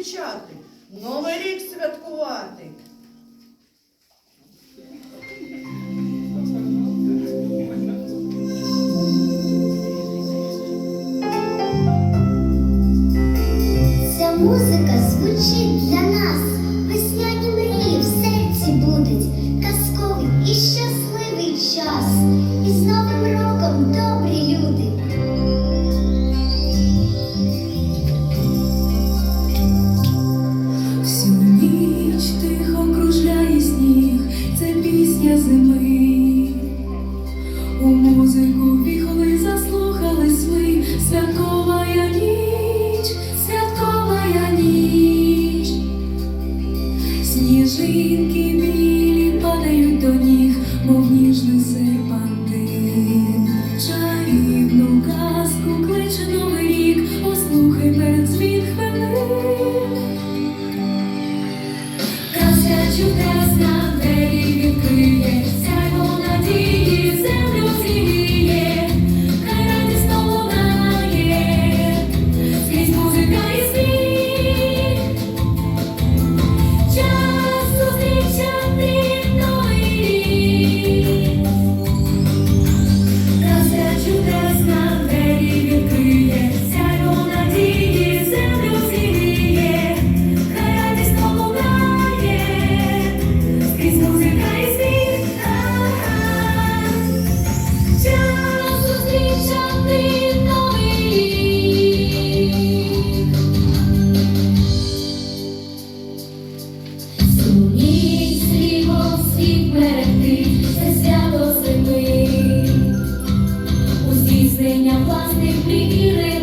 зустрічати, новий рік святкувати. музику віхоли заслухались ми, святкова я ні. Be